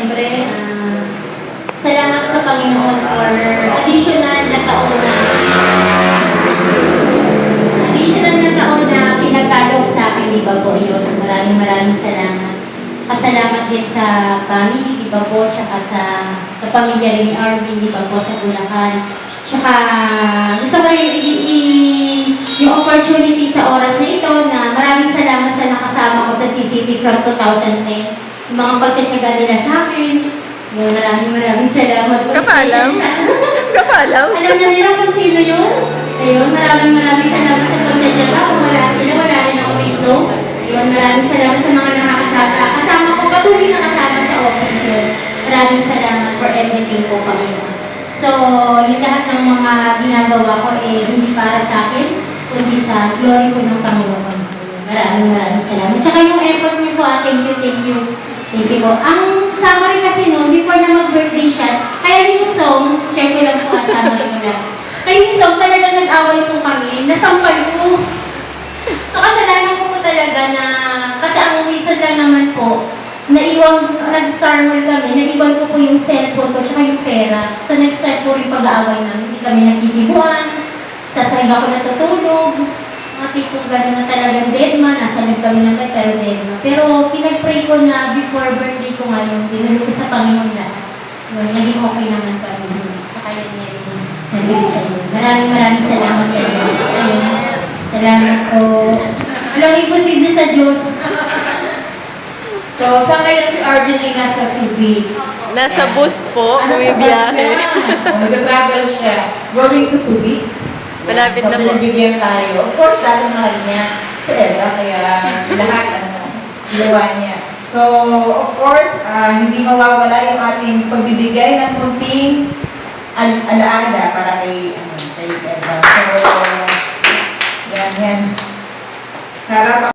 Siyempre, ah, salamat sa Panginoon for additional na taon na additional na taon na pinagalog sa akin, di ba po yun? Maraming maraming salamat. Pasalamat din sa family, di ba po? Tsaka sa, sa pamilya rin ni Arvin, di ba po, sa Bulacan. Tsaka gusto ko rin i- i- yung opportunity sa oras na ito na maraming salamat sa nakasama ko sa CCT from 2010. Mga pagtsatsaga nila sa akin. Yung maraming maraming salamat po. Kapalam? Kapalam? alam na nila kung sino yun. Ayun, maraming maraming salamat sa pagtsatsaga. Kung wala sila, wala rin ako rito. Ayun, maraming salamat sa mga nakakasama. Kasama ko, patuloy na kasama sa office yun. Maraming salamat for everything po kami. So, yung lahat ng mga ginagawa ko, eh, hindi para sa akin, kundi sa glory po ng Panginoon. Maraming maraming salamat. Tsaka yung effort niyo po, ah, thank you, thank you. Thank you po. Ang summary kasi noon, before na mag-birthday siya, kaya yung song, share ko lang po ang summary ko lang. Kaya yung song, talagang nag-away po kami, nasampal ko. So, kasalanan ko po talaga na, kasi ang reason lang naman po, naiwan, nag-star mall kami, naiwan ko po yung cellphone ko, tsaka yung pera. So, nag-start po yung pag-aaway namin. Hindi kami nagkikibuan, sa sahig ako natutulog, mga tipong gano'n na talagang dead man, nasa loob kami ng bed, pero dead man. Pero pinag-pray ko na before birthday ko ngayon, dinalo ko sa Panginoon lahat. Yun, naging okay naman kami. Sa kaya niya yung naging siya yun. Maraming maraming salamat sa Diyos. Ayun. Salamat po. Walang imposible sa Diyos. So, saan kayo si Arvin ay nasa Subi? Nasa bus po, Ano sa bus bumibiyahe. siya? Nag-travel siya. Going to Subi. Malapit na so, po. Pinagbigyan tayo. Of course, lalo mahal niya. Kasi Ella, kaya lahat, ano, gawa niya. So, of course, uh, hindi mawawala yung ating pagbibigay ng kunting al alaala para kay, ano, kay Ella. So,